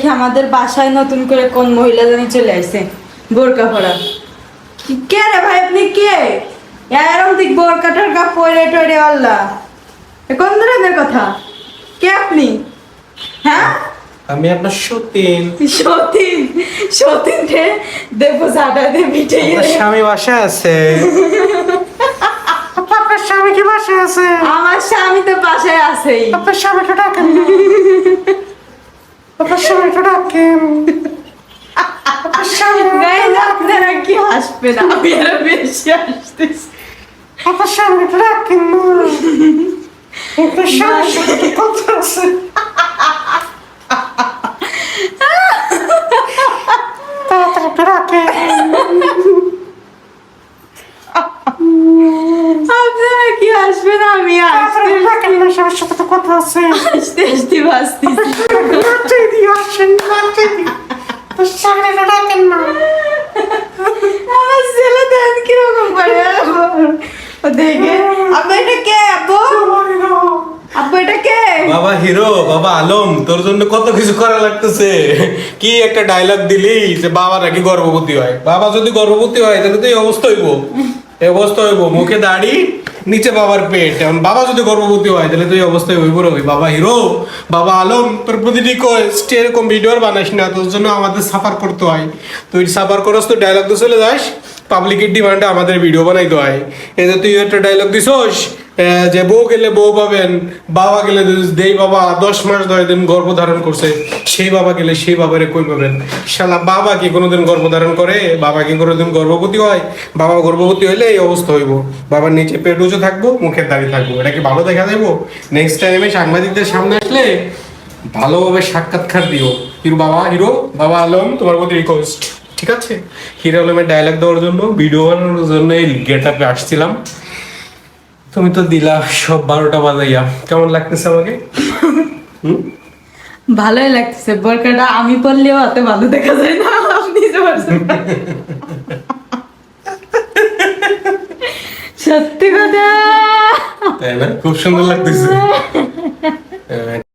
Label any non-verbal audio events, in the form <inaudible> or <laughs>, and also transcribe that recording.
দেখি আমাদের বাসায় নতুন করে কোন মহিলা জানি চলে আসছে বোরকা পরা। কি- কে রে ভাই আপনি কে? এরম দিক বোরকা টোরকা পরে টরে আল্লাহ। এ কোন ধরনের কথা? কে আপনি? হ্যাঁ? আমি আপনার সতীন। সতীন? সতীন রে দেবো সাটা দে পিঠে স্বামী বাসায় আছে। আপনার স্বামী কি বাসায় আছে? আমার স্বামী তো পাশে আছেই। আপনার স্বামীকে ডাকেন <laughs> ডাকেন আপনার কি হাসবেন আমি আরও বেশি হাসতেছি আপনার স্বামীকে ডাকেন না। সাথে কি কথা আছে তাড়াতাড়ি ডাকেন আপনারা কি হাসবেন আমি তাড়াতাড়ি হাসতে ডাকেন না স্বামীর সাথে তো কথা আছে। হাসতে হাসতে বাঁচতেছি আমার ছেলে দেন কীরকম করে? দেখে। আব্বু এটা কে আব্বু? আব্বু এটা কে? বাবা হিরো বাবা আলম তোর জন্য কত কিছু করা লাগতেছে। কি একটা ডায়লগ দিলি যে বাবা নাকি গর্ভবতী হয়? বাবা যদি গর্ভবতী হয় তাহলে তো এই অবস্থা হইব। এই অবস্থা হইব। মুখে দাড়ি নিচে বাবার পেট। এখন বাবা যদি গর্ভবতী হয়, তাহলে তো এই অবস্থায় হইব ওই বাবা হিরো বাবা আলম, তোর প্রতিটি কষ্ট এরকম ভিডিও বানাস না, তোর জন্য আমাদের সাফার করতে হয়। তুই সাফার করস, তো ডায়লগ তো চলে যাস। পাবলিকের ডিমান্ডে আমাদের ভিডিও বানাইতে হয়। এই যে তুই একটা ডায়লগ দিছস যে বউ গেলে বউ পাবেন, বাবা গেলে দেই বাবা, দশ মাস ধরে দিন গর্ভধারণ করছে, সেই বাবা গেলে সেই বাবারে কই পাবেন? শালা বাবা কি কোনোদিন গর্ভধারণ করে? বাবা কি কোনোদিন গর্ভবতী হয়? বাবা গর্ভবতী হইলে এই অবস্থা হইব। বাবার নিচে পেট উঁচু থাকব, মুখের দাঁড়িয়ে থাকব, এটা কি ভালো দেখা যাব নেক্সট টাইমে সাংবাদিকদের সামনে আসলে ভালোভাবে সাক্ষাৎকার দিও। হিরো বাবা হিরো, বাবা আলম, তোমার প্রতি রিকোয়েস্ট ঠিক আছে? হিরো আলমের ডায়লগ দেওয়ার জন্য ভিডিও বানানোর জন্য এই গেট আপে আসছিলাম। তুমি তো দিলা সব বারোটা বাজাইয়া। কেমন লাগতেছে আমাকে? ভালোই লাগতেছে বোরকাটা আমি পরলেও অত ভালো দেখা যায় না আপনি সত্যি কথা। তাই না? খুব সুন্দর লাগতেছে। <laughs>